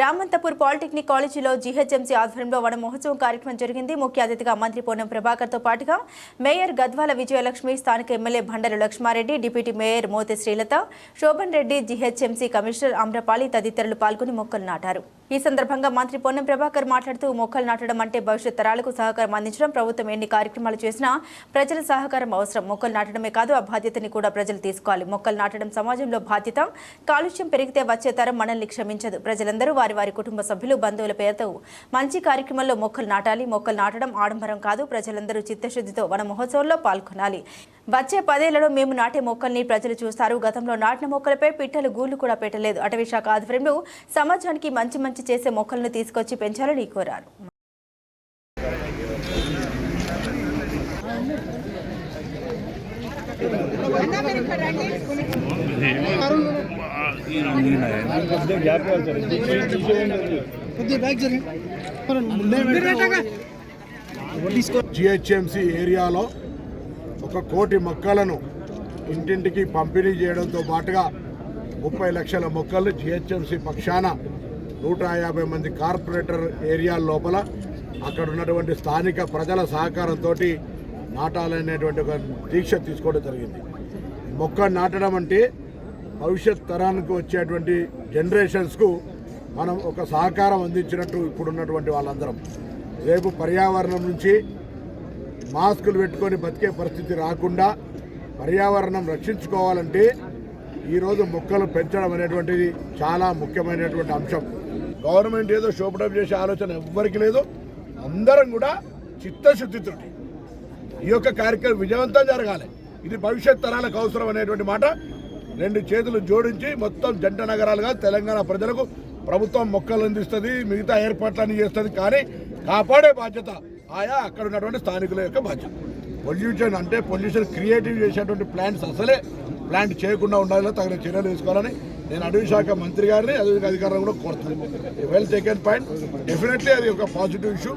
Ramanthapur polytechnic కాలేజీలో GHMC ఆధ్వర్యంలో వన మహోత్సవం కార్యక్రమం జరిగింది. ముఖ్య అతిథిగా మంత్రి పొన్నం ప్రభాకర్తో పాటుగా మేయర్ గద్వాల విజయలక్ష్మి స్థానిక MLA Bhandaru Lakshma Reddy deputy mayor Moti Srilatha Shobhan Reddy GHMC commissioner Amrapali తదితరులు పాల్గొని మొక్కలు నాటారు. ఈ సందర్భంగా మంత్రి పొన్నం ప్రభాకర్ మాట్లాడుతూ మొక్కలు నాటడం అంటే భవిష్యత్ తరాలకు సహకారం అందించడం ప్రభుత్వం ఎన్ని కార్యక్రమాలు చేసినా ప్రజల సహకారం అవసరం. మొక్కలు నాటడమే కాదు ఆ బాధ్యతని కూడా ప్రజలు తీసుకోవాలి. మొక్కలు నాటడం సమాజంలో బాధ్యత. కాలుష్యం పెరిగితే వచ్చే తరం మనల్ని క్షమించదు. ప్రజలందరూ వారి వారి కుటుంబ సభ్యులు బంధువుల పేరుతో మంచి కార్యక్రమంలో మొక్కలు నాటాలి. మొక్కలు నాటడం ఆడంబరం కాదు. ప్రజలందరూ చిత్తశుద్ధితో వన మహోత్సవంలో పాల్గొనాలి. వచ్చే పదేళ్ళలో మేము నాటే మొక్కల్ని ప్రజలు చూస్తారు. గతంలో నాటిన మొక్కలపై పిట్టలు గూళ్ళు కూడా పెట్టలేదు. అటవీ శాఖ ఆధ్వర్యంలో సమాజానికి మంచి మంచి చేసే మొక్కలను తీసుకొచ్చి పెంచాలని కోరారు. జిహెచ్ఎంసి ఏరియాలో ఒక కోటి మొక్కలను ఇంటింటికి పంపిణీ చేయడంతో పాటుగా ముప్పై లక్షల మొక్కలు జిహెచ్ఎంసి పక్షాన నూట యాభై మంది కార్పొరేటర్ ఏరియాల లోపల అక్కడ ఉన్నటువంటి స్థానిక ప్రజల సహకారంతో నాటాలనేటువంటి ఒక దీక్ష తీసుకోవడం జరిగింది. మొక్క నాటడం అంటే భవిష్యత్ తరానికి వచ్చేటువంటి జనరేషన్స్కు మనం ఒక సహకారం అందించినట్టు ఇప్పుడున్నటువంటి వాళ్ళందరం. రేపు పర్యావరణం నుంచి మాస్కులు పెట్టుకొని బతికే పరిస్థితి రాకుండా పర్యావరణం రక్షించుకోవాలంటే ఈరోజు మొక్కలు పెంచడం అనేటువంటిది చాలా ముఖ్యమైనటువంటి అంశం. గవర్నమెంట్ ఏదో షోపడప్ చేసే ఆలోచన ఎవ్వరికి లేదు. అందరం కూడా చిత్తశుద్ధితో ఈ యొక్క కార్యక్రమం విజయవంతం జరగాలి. ఇది భవిష్యత్ తరాలకు అవసరం అనేటువంటి మాట. రెండు చేతులు జోడించి మొత్తం జంట నగరాలుగా తెలంగాణ ప్రజలకు ప్రభుత్వం మొక్కలు అందిస్తుంది మిగతా ఏర్పాట్లన్నీ చేస్తుంది. కానీ కాపాడే బాధ్యత ఆయా అక్కడ ఉన్నటువంటి స్థానికుల యొక్క బాధ్యత. పొల్యూషన్ అంటే పొల్యూషన్ క్రియేటివ్ చేసేటువంటి ప్లాంట్స్ అసలే ప్లాంట్ చేయకుండా ఉండాలో తగిన చర్యలు తీసుకోవాలని నేను అటవీ శాఖ మంత్రి గారిని అదే అధికారులను కూడా కోరుతాను వెల్ సెకండ్ పాయింట్ డెఫినెట్లీ అది ఒక పాజిటివ్ ఇష్యూ